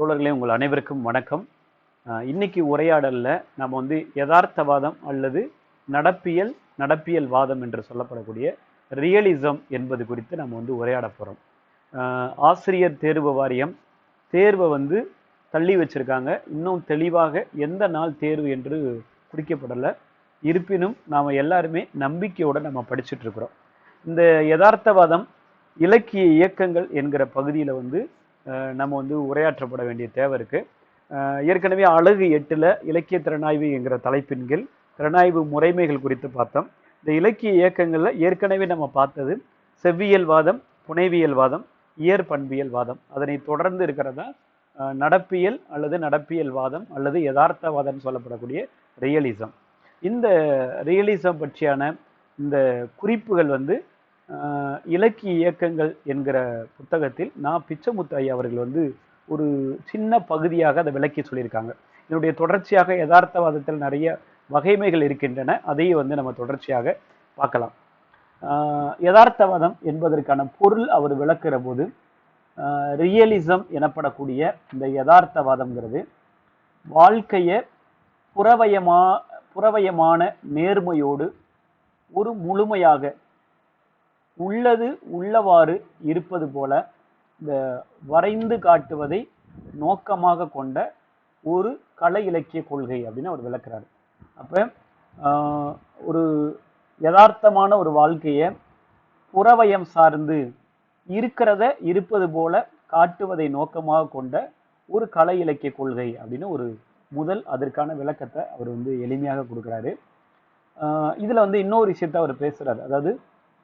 தோழர்களே உங்கள் அனைவருக்கும் வணக்கம். இன்னைக்கு உரையாடலில் நம்ம வந்து யதார்த்தவாதம் அல்லது நடப்பியல் நடப்பியல் வாதம் என்று சொல்லப்படக்கூடிய ரியலிசம் என்பது குறித்து நம்ம வந்து உரையாட போகிறோம் ஆசிரியர் தேர்வு வாரியம் தேர்வை வந்து தள்ளி வச்சுருக்காங்க. இன்னும் தெளிவாக எந்த நாள் தேர்வு என்று குறிக்கப்படலை. இருப்பினும் நாம் எல்லாருமே நம்பிக்கையோடு நம்ம படிச்சுட்ருக்குறோம் இந்த யதார்த்தவாதம் இலக்கிய இயக்கங்கள் என்கிற பகுதியில் வந்து நம்ம வந்து உரையாற்றப்பட வேண்டிய தேவை இருக்குது ஏற்கனவே அழகு எட்டில் இலக்கிய திறனாய்வு என்கிற தலைப்பின் கீழ் திறனாய்வு முறைமைகள் குறித்து பார்த்தோம். இந்த இலக்கிய இயக்கங்களில் ஏற்கனவே நம்ம பார்த்தது செவ்வியல் வாதம் புனைவியல் வாதம் இயற்பண்பியல் வாதம். அதனை தொடர்ந்து இருக்கிறதா நடப்பியல் அல்லது நடப்பியல் வாதம் அல்லது யதார்த்தவாதம் சொல்லப்படக்கூடிய ரியலிசம். இந்த ரியலிசம் பற்றியான இந்த குறிப்புகள் வந்து இலக்கிய இயக்கங்கள் என்கிற புத்தகத்தில் நான் பிச்சமுத்து ஐயா அவர்கள் வந்து ஒரு சின்ன பகுதியாக அதை விளக்கி சொல்லியிருக்காங்க. இதனுடைய தொடர்ச்சியாக யதார்த்தவாதத்தில் நிறைய வகைமைகள் இருக்கின்றன. அதையும் வந்து நம்ம தொடர்ச்சியாக பார்க்கலாம். யதார்த்தவாதம் என்பதற்கான பொருள் அவர் விளக்குற போது ரியலிசம் எனப்படக்கூடிய இந்த யதார்த்தவாதம்ங்கிறது வாழ்க்கையை புறவயமா புறவயமான நேர்மையோடு ஒரு முழுமையாக உள்ளது உள்ளவாறு இருப்பது போல இந்த வரைந்து காட்டுவதை நோக்கமாக கொண்ட ஒரு கலை இலக்கிய கொள்கை அப்படின்னு அவர் விளக்குறாரு. அப்போ ஒரு யதார்த்தமான ஒரு வாழ்க்கையை புறவயம் சார்ந்து இருக்கிறத இருப்பது போல காட்டுவதை நோக்கமாக கொண்ட ஒரு கலை இலக்கிய கொள்கை அப்படின்னு ஒரு முதல் அதற்கான விளக்கத்தை அவர் வந்து எளிமையாக கொடுக்குறாரு. இதில் வந்து இன்னொரு விஷயத்த அவர் பேசுகிறார் அதாவது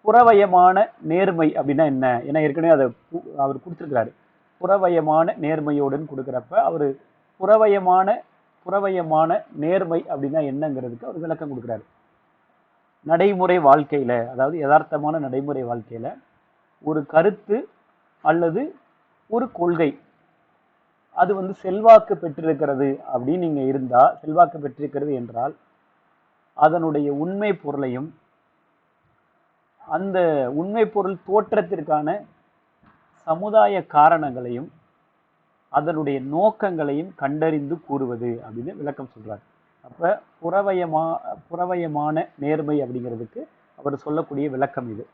புறவயமான நேர்மை அப்படின்னா என்ன? ஏன்னா ஏற்கனவே அதை அவர் கொடுத்துருக்கிறாரு. புறவயமான நேர்மையோடுன்னு கொடுக்குறப்ப அவர் புறவயமான புறவயமான நேர்மை அப்படின்னா என்னங்கிறதுக்கு அவர் விளக்கம் கொடுக்குறாரு. நடைமுறை வாழ்க்கையில் அதாவது யதார்த்தமான நடைமுறை வாழ்க்கையில் ஒரு கருத்து அல்லது ஒரு கொள்கை அது வந்து செல்வாக்கு பெற்றிருக்கிறது அப்படின்னு நீங்கள் இருந்தால் செல்வாக்கு பெற்றிருக்கிறது என்றால் அதனுடைய உண்மை பொருளையும் அந்த உண்மை பொருள் தோற்றத்திற்கான சமுதாய காரணங்களையும் அதனுடைய நோக்கங்களையும் கண்டறிந்து கூறுவது அப்படின்னு விளக்கம் சொல்கிறார் அப்போ புறவயமா புறவயமான நேர்மை அப்படிங்கிறதுக்கு அவர் சொல்லக்கூடிய விளக்கம் இது.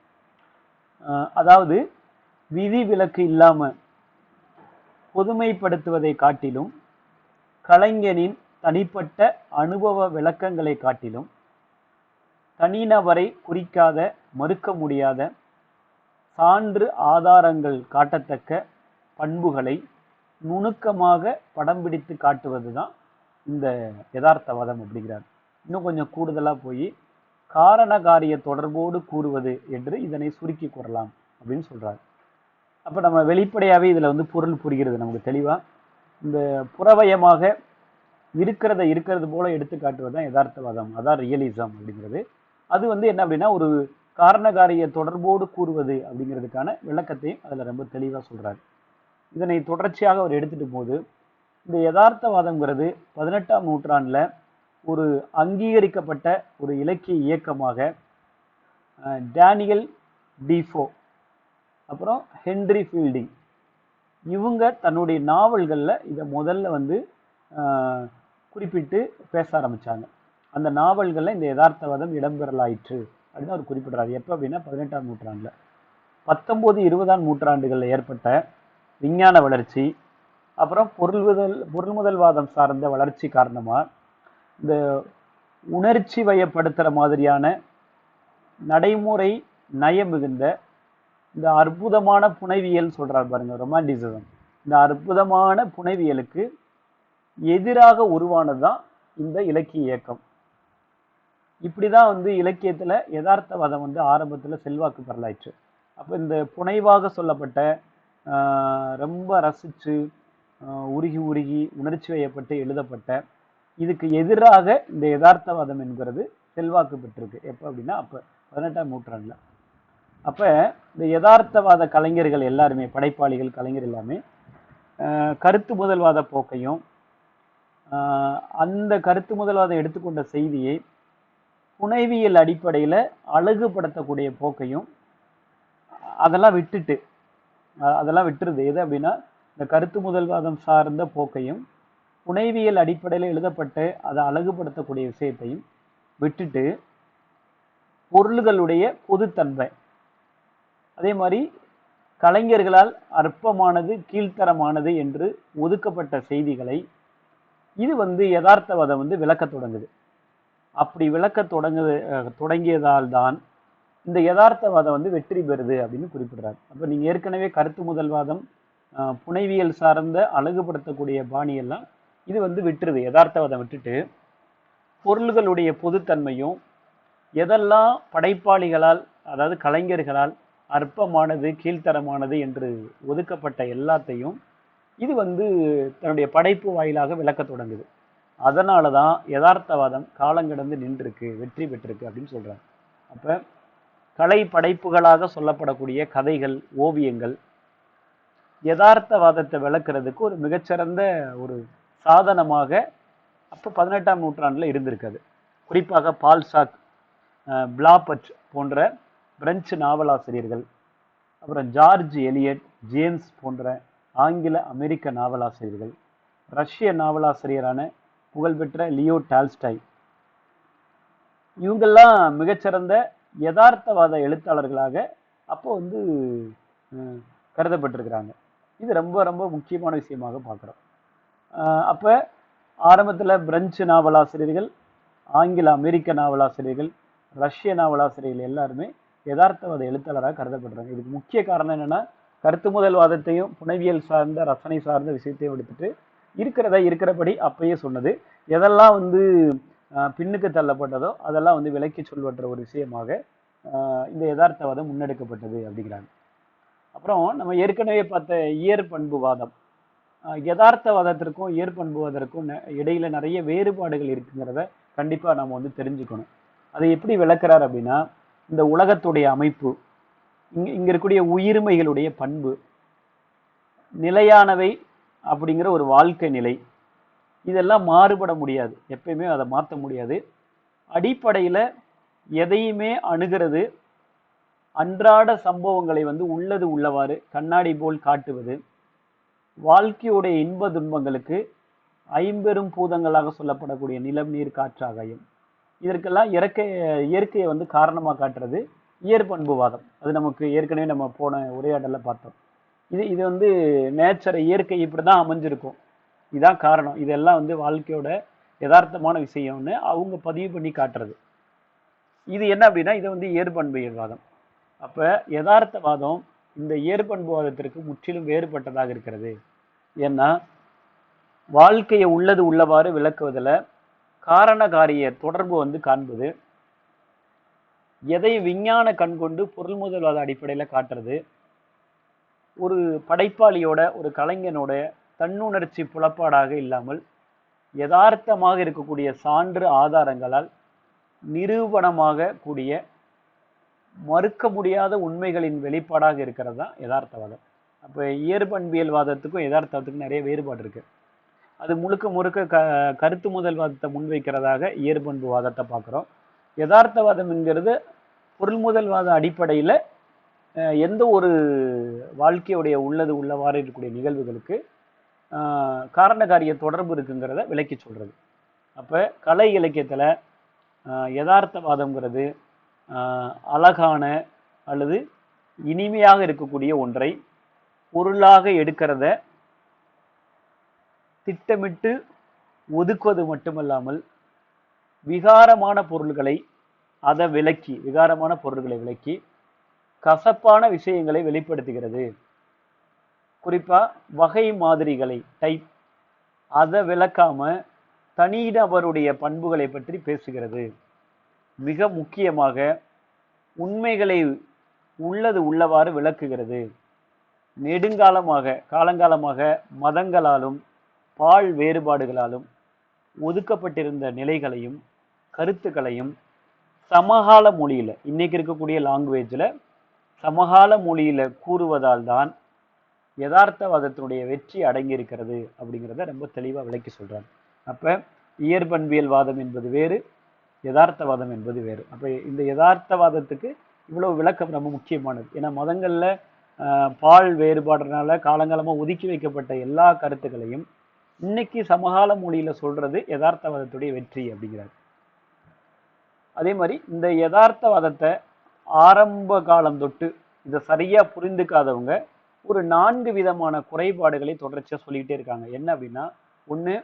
அதாவது விதி விலக்கு இல்லாமல் பொதுமைப்படுத்துவதை காட்டிலும் கலைஞனின் தனிப்பட்ட அனுபவ விளக்கங்களை காட்டிலும் தனிநபரை குறிக்காத மறுக்க முடியாத சான்று ஆதாரங்கள் காட்டத்தக்க பண்புகளை நுணுக்கமாக படம் பிடித்து காட்டுவது தான் இந்த யதார்த்தவாதம் அப்படிங்கிறார். இன்னும் கொஞ்சம் கூடுதலாக போய் காரண காரிய தொடர்போடு கூறுவது என்று இதனை சுருக்கி கூறலாம் அப்படின்னு சொல்கிறார் அப்போ நம்ம வெளிப்படையாகவே இதில் வந்து பொருள் புரிகிறது நமக்கு தெளிவாக இந்த புறவயமாக இருக்கிறத இருக்கிறது போல எடுத்து காட்டுவது தான் யதார்த்தவாதம். அதான் ரியலிசம் அப்படிங்கிறது. அது வந்து என்ன அப்படின்னா ஒரு காரணகாரிய தொடர்போடு கூறுவது அப்படிங்கிறதுக்கான விளக்கத்தையும் அதில் ரொம்ப தெளிவாக சொல்கிறார் இதனை தொடர்ச்சியாக அவர் எடுத்துட்டு போது இந்த யதார்த்தவாதம்ங்கிறது பதினெட்டாம் நூற்றாண்டில் ஒரு அங்கீகரிக்கப்பட்ட ஒரு இலக்கிய இயக்கமாக டேனியல் டிஃபோ அப்புறம் ஹென்றி ஃபீல்டிங் இவங்க தன்னுடைய நாவல்களில் இதை முதல்ல வந்து குறிப்பிட்டு பேச ஆரம்பித்தாங்க அந்த நாவல்களில் இந்த யதார்த்தவாதம் இடம்பெறலாயிற்று அப்படின்னு அவர் குறிப்பிடுறாரு. எப்போ அப்படின்னா பதினெட்டாம் நூற்றாண்டில். பத்தொம்போது இருபதாம் நூற்றாண்டுகளில் ஏற்பட்ட விஞ்ஞான வளர்ச்சி அப்புறம் பொருள் முதல் பொருள் முதல்வாதம் சார்ந்த வளர்ச்சி காரணமாக இந்த உணர்ச்சி வயப்படுத்துகிற மாதிரியான நடைமுறை நயம் மிகுந்த இந்த அற்புதமான புனைவியல் சொல்கிறார் பாருங்கள் ரொமான்டிசிசம். இந்த அற்புதமான புனைவியலுக்கு எதிராக உருவானதுதான் இந்த இலக்கிய இயக்கம். இப்படிதான் வந்து இலக்கியத்துல யதார்த்தவாதம் வந்து ஆரம்பத்துல செல்வாக்கு பெறலாயிற்று. அப்போ இந்த புனைவாக சொல்லப்பட்ட ரொம்ப ரசிச்சு உருகி உருகி உணர்ச்சி வயப்பட்டு எழுதப்பட்ட இதுக்கு எதிராக இந்த யதார்த்தவாதம் என்கிறது செல்வாக்கு பெற்றிருக்கு. எப்போ அப்படின்னா அப்போ பதினெட்டாம் நூற்றாண்டில். அப்போ இந்த யதார்த்தவாத கலைஞர்கள் எல்லாருமே படைப்பாளிகள் கலைஞர் எல்லாமே கருத்து முதல்வாத போக்கையும் அந்த கருத்து முதல்வாதம் எடுத்துக்கொண்ட செய்தியை புனைவியல் அடிப்படையில் அழகுபடுத்தக்கூடிய போக்கையும் அதெல்லாம் விட்டுட்டு அதெல்லாம் விட்டுருது. எது அப்படின்னா இந்த கருத்து முதல்வாதம் சார்ந்த போக்கையும் புனைவியல் அடிப்படையில் எழுதப்பட்டு அதை அழகுபடுத்தக்கூடிய விஷயத்தையும் விட்டுட்டு பொருள்களுடைய பொதுத்தன்மை. அதே மாதிரி கலைஞர்களால் அற்பமானது கீழ்த்தரமானது என்று ஒதுக்கப்பட்ட செய்திகளை இது வந்து யதார்த்தவாதம் வந்து விளக்கத் தொடங்குது. அப்படி விளக்கத் தொடங்குது தொடங்கியதால் தான் இந்த யதார்த்தவாதம் வந்து வெற்றி பெறுது அப்படின்னு குறிப்பிடுறார். அப்போ நீங்கள் ஏற்கனவே கருத்து முதல்வாதம் புனைவியல் சார்ந்த அழகுபடுத்தக்கூடிய பாணியெல்லாம் இது வந்து விட்டுருது யதார்த்தவாதம் விட்டுட்டு. பொருள்களுடைய பொதுத்தன்மையும் எதெல்லாம் படைப்பாளிகளால் அதாவது கலைஞர்களால் அற்பமானது கீழ்த்தரமானது என்று ஒதுக்கப்பட்ட எல்லாத்தையும் இது வந்து தன்னுடைய படைப்பு வாயிலாக விளக்கத் தொடங்குது. அதனால தான் யதார்த்தவாதம் காலங்கடந்து நின்றுருக்கு வெற்றி பெற்றிருக்கு அப்படின்னு சொல்கிறாங்க அப்போ கலை படைப்புகளாக சொல்லப்படக்கூடிய கதைகள் ஓவியங்கள் யதார்த்தவாதத்தை விளக்குறதுக்கு ஒரு மிகச்சிறந்த ஒரு சாதனமாக அப்போ பதினெட்டாம் நூற்றாண்டில் இருந்திருக்காது. குறிப்பாக பால்சாக் பிளாபட் போன்ற பிரெஞ்சு நாவலாசிரியர்கள் அப்புறம் ஜார்ஜ் எலியட் ஜேம்ஸ் போன்ற ஆங்கில அமெரிக்க நாவலாசிரியர்கள் ரஷ்ய நாவலாசிரியரான புகழ்பெற்ற லியோ டால்ஸ்டாய். இவங்கெல்லாம் மிகச்சிறந்த யதார்த்தவாத எழுத்தாளர்களாக அப்போ வந்து கருதப்பட்டிருக்கிறாங்க. இது ரொம்ப ரொம்ப முக்கியமான விஷயமாக பார்க்குறோம். அப்போ ஆரம்பத்தில் பிரெஞ்சு நாவலாசிரியர்கள் ஆங்கில அமெரிக்க நாவலாசிரியர்கள் ரஷ்ய நாவலாசிரியர்கள் எல்லாருமே யதார்த்தவாத எழுத்தாளராக கருதப்படுறாங்க. இதுக்கு முக்கிய காரணம் என்னென்னா கருத்து முதல்வாதத்தையும் புனைவியல் சார்ந்த ரசனை சார்ந்த விஷயத்தையும் எடுத்துட்டு இருக்கிறத இருக்கிறபடி அப்பயே சொன்னது. எதெல்லாம் வந்து பின்னுக்கு தள்ளப்பட்டதோ அதெல்லாம் வந்து விலக்கி சொல்வற்ற ஒரு விஷயமாக இந்த யதார்த்தவாதம் முன்னெடுக்கப்பட்டது அப்படிங்கிறாங்க. அப்புறம் நம்ம ஏற்கனவே பார்த்த இயற்பண்புவாதம். யதார்த்தவாதத்திற்கும் இயற்பண்புவாதத்திற்கும் இடையில நிறைய வேறுபாடுகள் இருக்குங்கிறத கண்டிப்பாக நம்ம வந்து தெரிஞ்சுக்கணும். அதை எப்படி விளக்குறார் அப்படின்னா இந்த உலகத்துடைய அமைப்பு இங்க இங்க இருக்கக்கூடிய உயிர்மைகளுடைய பண்பு நிலையானவை அப்படிங்கிற ஒரு வாழ்க்கை நிலை. இதெல்லாம் மாறுபட முடியாது. எப்பயுமே அதை மாற்ற முடியாது. அடிப்படையில் எதையுமே அணுகிறது. அன்றாட சம்பவங்களை வந்து உள்ளது உள்ளவாறு கண்ணாடி போல் காட்டுவது. வாழ்க்கையுடைய இன்ப துன்பங்களுக்கு ஐம்பெரும் பூதங்களாக சொல்லப்படக்கூடிய நிலம் நீர் காற்று இதற்கெல்லாம் இயற்கை இயற்கையை வந்து காரணமாக காட்டுறது இயற்பண்புவாதம். அது நமக்கு ஏற்கனவே நம்ம போன உரையாடலில் பார்த்தோம். இது இது வந்து நேச்சர் இயற்கை இப்படி தான் அமைஞ்சிருக்கும். இதான் காரணம். இதெல்லாம் வந்து வாழ்க்கையோட யதார்த்தமான விஷயம்னு அவங்க பதிவு பண்ணி காட்டுறது. இது என்ன அப்படின்னா இது வந்து இயற்பண்பியல்வாதம் அப்போ யதார்த்தவாதம் இந்த இயற்பண்புவாதத்திற்கு முற்றிலும் வேறுபட்டதாக இருக்கிறது. ஏன்னா வாழ்க்கையை உள்ளது உள்ளவாறு விளக்குவதில் காரண காரிய தொடர்பு வந்து காண்பது எதை விஞ்ஞான கண் கொண்டு பொருள் முதல்வாத அடிப்படையில் காட்டுறது ஒரு படைப்பாளியோட ஒரு கலைஞனோட தன்னுணர்ச்சி புலப்பாடாக இல்லாமல் யதார்த்தமாக இருக்கக்கூடிய சான்று ஆதாரங்களால் நிரூபணமாக கூடிய மறுக்க முடியாத உண்மைகளின் வெளிப்பாடாக இருக்கிறது தான் யதார்த்தவாதம். அப்போ இயற்பண்பியல்வாதத்துக்கும் யதார்த்தத்துக்கும் நிறைய வேறுபாடு இருக்குது அது முழுக்க முழுக்க க கருத்து முதல்வாதத்தை முன்வைக்கிறதாக இயற்பண்புவாதத்தை பார்க்குறோம். யதார்த்தவாதம் என்கிறது பொருள் முதல்வாத அடிப்படையில் எந்த ஒரு வாழ்க்கையுடைய உள்ளது உள்ளவாறு இருக்கக்கூடிய நிகழ்வுகளுக்கு காரண காரிய தொடர்பு இருக்குங்கிறத விளக்கி சொல்கிறது அப்போ கலை இலக்கியத்தில் யதார்த்தவாதம்ங்கிறது அழகான அல்லது இனிமையாக இருக்கக்கூடிய ஒன்றை பொருளாக எடுக்கிறத திட்டமிட்டு ஒதுக்குவது மட்டுமல்லாமல் விகாரமான பொருள்களை அதை விலக்கி விகாரமான பொருள்களை விலக்கி கசப்பான விஷயங்களை வெளிப்படுத்துகிறது. குறிப்பாக வகை மாதிரிகளை டைப் அதை விளக்காம தனிநபருடைய பண்புகளை பற்றி பேசுகிறது. மிக முக்கியமாக உண்மைகளை உள்ளது உள்ளவாறு விளக்குகிறது. நெடுங்காலமாக காலங்காலமாக மதங்களாலும் பால் வேறுபாடுகளாலும் ஒதுக்கப்பட்டிருந்த நிலைகளையும் கருத்துக்களையும் சமகால மொழியில் இன்றைக்கி இருக்கக்கூடிய லாங்குவேஜில் சமகால மொழியில் கூறுவதால் தான் யதார்த்தவாதத்தினுடைய வெற்றி அடங்கியிருக்கிறது அப்படிங்கிறத ரொம்ப தெளிவாக விளக்கி சொல்கிறாங்க அப்போ இயற்பண்பியல் வாதம் என்பது வேறு யதார்த்தவாதம் என்பது வேறு. அப்போ இந்த யதார்த்தவாதத்துக்கு இவ்வளோ விளக்கம் ரொம்ப முக்கியமானது. ஏன்னா மதங்களில் பால் வேறுபாடுனால காலங்காலமாக ஒதுக்கி வைக்கப்பட்ட எல்லா கருத்துக்களையும் இன்னைக்கு சமகால மொழியில் சொல்கிறது யதார்த்தவாதத்துடைய வெற்றி அப்படிங்கிறார். அதே மாதிரி இந்த யதார்த்தவாதத்தை ஆரம்ப காலம் தொட்டு இதை சரியாக புரிந்துக்காதவங்க ஒரு நான்கு விதமான குறைபாடுகளை தொடர்ச்சியாக சொல்லிக்கிட்டே இருக்காங்க. என்ன அப்படின்னா ஒன்று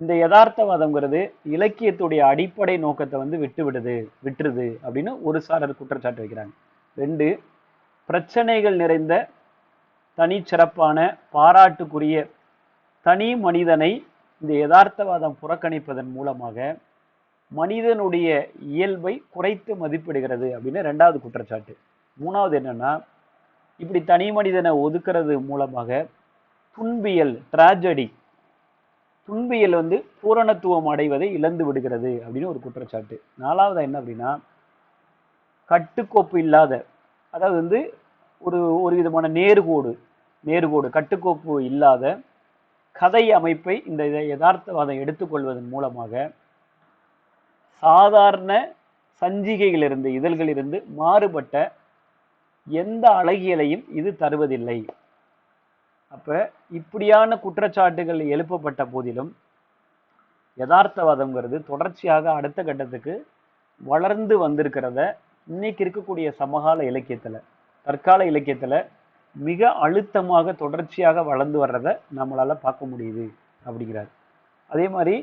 இந்த யதார்த்தவாதம்ங்கிறது இலக்கியத்துடைய அடிப்படை நோக்கத்தை வந்து விட்டு விடுது விட்டுருது அப்படின்னு ஒரு சாரர் குற்றச்சாட்டு வைக்கிறாங்க. ரெண்டு பிரச்சனைகள் நிறைந்த தனிச்சிறப்பான பாராட்டுக்குரிய தனி மனிதனை இந்த யதார்த்தவாதம் புறக்கணிப்பதன் மூலமாக மனிதனுடைய இயல்பை குறைத்து மதிப்பிடுகிறது அப்படின்னு ரெண்டாவது குற்றச்சாட்டு. மூணாவது என்னன்னா இப்படி தனி மனிதனை ஒதுக்குறது மூலமாக துன்பியல் டிராஜடி துன்பியல் வந்து பூரணத்துவம் அடைவதை இழந்து விடுகிறது அப்படின்னு ஒரு குற்றச்சாட்டு. நாலாவது என்ன அப்படின்னா கட்டுக்கோப்பு இல்லாத அதாவது வந்து ஒரு ஒரு விதமான நேர்கோடு நேர்கோடு கட்டுக்கோப்பு இல்லாத கதை அமைப்பை இந்த இதை யதார்த்தவாதம் எடுத்துக்கொள்வதன் மூலமாக சாதாரண சஞ்சிகைகளிலிருந்து இதழ்களிலிருந்து மாறுபட்ட எந்த அழகியலையும் இது தருவதில்லை. அப்போ இப்படியான குற்றச்சாட்டுகள் எழுப்பப்பட்ட போதிலும் யதார்த்தவாதம்ங்கிறது தொடர்ச்சியாக அடுத்த கட்டத்துக்கு வளர்ந்து வந்திருக்கிறத இன்னைக்கு இருக்கக்கூடிய சமகால இலக்கியத்தில் தற்கால இலக்கியத்தில் மிக அழுத்தமாக தொடர்ச்சியாக வளர்ந்து வர்றத நம்மளால் பார்க்க முடியுது அப்படிங்கிறார். அதே மாதிரி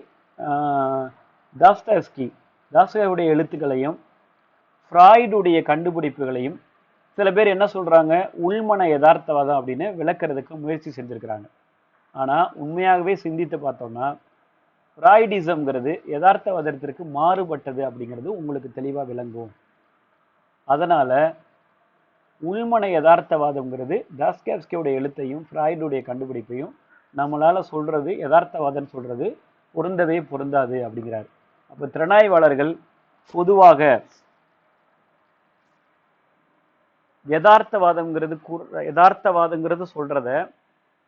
தாஸ்தாஸ்கி தாஸ்தாவ்ஸ்கி எழுத்துக்களையும் ஃப்ராய்டுடைய கண்டுபிடிப்புகளையும் சில பேர் என்ன சொல்கிறாங்க உள்மன யதார்த்தவாதம் அப்படின்னு விளக்குறதுக்கு முயற்சி செஞ்சுருக்கிறாங்க. ஆனால் உண்மையாகவே சிந்தித்து பார்த்தோம்னா ஃப்ராய்டிசம்ங்கிறது யதார்த்தவாதத்திற்கு மாறுபட்டது அப்படிங்கிறது உங்களுக்கு தெளிவாக விளங்கும். அதனால் உள்மன யதார்த்தவாதம்ங்கிறது டாஸ்கேவ்ஸ்கியோட எழுத்தையும் ஃப்ராய்டுடைய கண்டுபிடிப்பையும் நம்மளால் சொல்கிறது யதார்த்தவாதம் சொல்கிறது பொருந்தவே பொருந்தாது அப்படிங்கிறார். அப்போ திறனாய்வாளர்கள் பொதுவாக யதார்த்தவாதம்ங்கிறது கூற- யதார்த்தவாதங்கிறது சொல்கிறத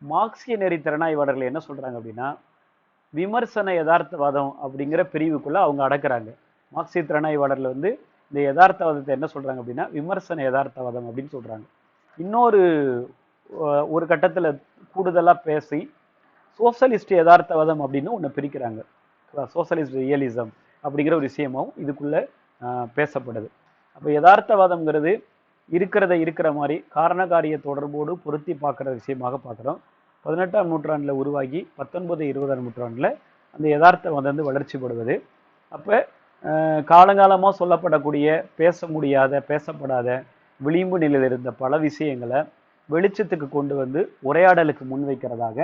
மார்க்சிய நெறி திறனாய்வாளர்கள் என்ன சொல்கிறாங்க அப்படின்னா விமர்சன யதார்த்தவாதம் அப்படிங்கிற பிரிவுக்குள்ளே அவங்க அடக்குறாங்க. மார்க்சிய திறனாய்வாளர்கள் வந்து இந்த யதார்த்தவாதத்தை என்ன சொல்கிறாங்க அப்படின்னா விமர்சன யதார்த்தவாதம் அப்படின்னு சொல்கிறாங்க இன்னொரு ஒரு கட்டத்தில் கூடுதலாக பேசி சோசலிஸ்ட் யதார்த்தவாதம் அப்படின்னு ஒன்று பிரிக்கிறாங்க. சோசலிஸ்ட் ரியலிசம் அப்படிங்கிற ஒரு விஷயமும் இதுக்குள்ள பேசப்படுது. அப்போ யதார்த்தவாதம்ங்கிறது இருக்கிறத இருக்கிற மாதிரி காரணகாரிய தொடர்போடு பொருத்தி பார்க்குற விஷயமாக பார்க்குறோம். பதினெட்டாம் நூற்றாண்டில் உருவாகி பத்தொன்பது இருபதாம் நூற்றாண்டில் அந்த யதார்த்தவாதம் வந்து வளர்ச்சிப்படுவது. அப்போ காலங்காலமாக சொல்லப்படக்கூடிய பேச முடியாத பேசப்படாத விளிம்பு நிலையில் இருந்த பல விஷயங்களை வெளிச்சத்துக்கு கொண்டு வந்து உரையாடலுக்கு முன்வைக்கிறதாக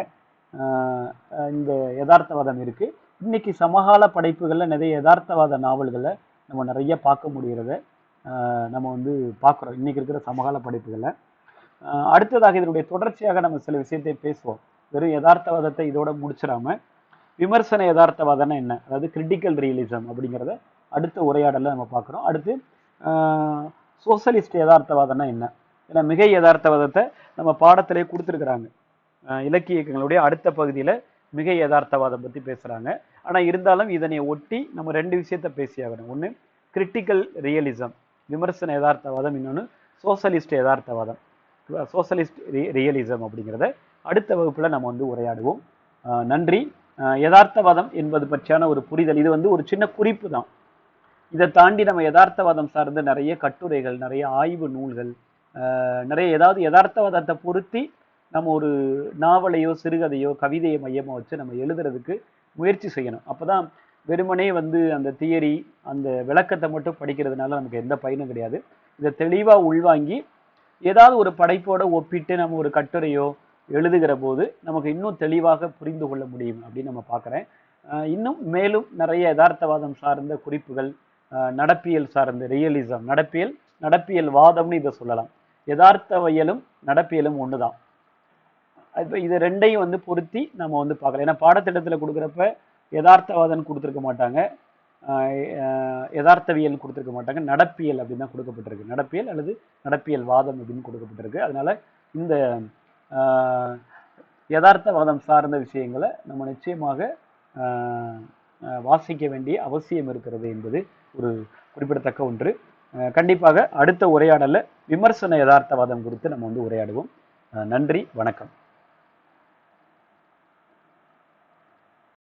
இந்த யதார்த்தவாதம் இருக்குது இன்னைக்கு சமகால படைப்புகளில் நிறைய யதார்த்தவாத நாவல்களை நம்ம நிறைய பார்க்க முடிகிறத. நம்ம வந்து பார்க்குறோம். இன்றைக்கி இருக்கிற சமகால படைப்புகளை. அடுத்ததாக இதனுடைய தொடர்ச்சியாக நம்ம சில விஷயத்தை பேசுவோம். வெறும் யதார்த்தவாதத்தை இதோட முடிச்சிடாம விமர்சன யதார்த்தவாதம்னா என்ன? அதாவது கிரிட்டிக்கல் ரியலிசம் அப்படிங்கிறத அடுத்த உரையாடலில் நம்ம பார்க்குறோம். அடுத்து சோசலிஸ்ட் யதார்த்தவாதம்னா என்ன? ஏன்னா மிகை யதார்த்தவாதத்தை நம்ம பாடத்திலே கொடுத்துருக்குறாங்க. இலக்கிய இயக்கங்களுடைய அடுத்த பகுதியில் மிக யதார்த்தவாதம் பற்றி பேசுகிறாங்க ஆனால் இருந்தாலும் இதனை ஒட்டி நம்ம ரெண்டு விஷயத்த பேசியாகணும் ஒன்று கிரிட்டிக்கல் ரியலிசம் விமர்சன யதார்த்தவாதம் இன்னொன்று சோசலிஸ்ட் யதார்த்தவாதம். சோசலிஸ்ட் ரியலிசம் அப்படிங்கிறத அடுத்த வகுப்பில் நம்ம வந்து உரையாடுவோம். நன்றி. யதார்த்தவாதம் என்பது பற்றியான ஒரு புரிதல். இது வந்து ஒரு சின்ன குறிப்பு தான். இதை தாண்டி நம்ம யதார்த்தவாதம் சார்ந்த நிறைய கட்டுரைகள் நிறைய ஆய்வு நூல்கள் நிறைய ஏதாவது யதார்த்தவாதத்தை பொருத்தி நம்ம ஒரு நாவலையோ சிறுகதையோ கவிதையை மையமாக வச்சு நம்ம எழுதுறதுக்கு முயற்சி செய்யணும். அப்போ தான் வெறுமனே வந்து அந்த தியரி அந்த விளக்கத்தை மட்டும் படிக்கிறதுனால நமக்கு எந்த பயனும் கிடையாது. இதை தெளிவாக உள்வாங்கி ஏதாவது ஒரு படைப்போட ஒப்பிட்டு நம்ம ஒரு கட்டுரையோ எழுதுகிற போது நமக்கு இன்னும் தெளிவாக புரிந்து கொள்ள முடியும் அப்படின்னு நம்ம பார்க்குறேன். இன்னும் மேலும் நிறைய யதார்த்தவாதம் சார்ந்த குறிப்புகள் நடப்பியல் சார்ந்த ரியலிசம் நடப்பியல் நடப்பியல் வாதம்னு இதை சொல்லலாம். யதார்த்தவியலும் நடப்பியலும் ஒன்று தான் இப்போ இது ரெண்டையும் வந்து பொருத்தி நம்ம வந்து பார்க்கலாம். ஏன்னா பாடத்திட்டத்தில் கொடுக்குறப்ப யதார்த்தவாதன் கொடுத்துருக்க மாட்டாங்க. யதார்த்தவியல் கொடுத்துருக்க மாட்டாங்க. நடப்பியல் அப்படின்னு தான் கொடுக்கப்பட்டிருக்கு. நடப்பியல் அல்லது நடப்பியல் வாதம் அப்படின்னு கொடுக்கப்பட்டிருக்கு. அதனால் இந்த யதார்த்தவாதம் சார்ந்த விஷயங்களை நம்ம நிச்சயமாக வாசிக்க வேண்டிய அவசியம் இருக்கிறது என்பது ஒரு குறிப்பிடத்தக்க ஒன்று. கண்டிப்பாக அடுத்த உரையாடலில் விமர்சன யதார்த்தவாதம் குறித்து நம்ம வந்து உரையாடுவோம். நன்றி வணக்கம்.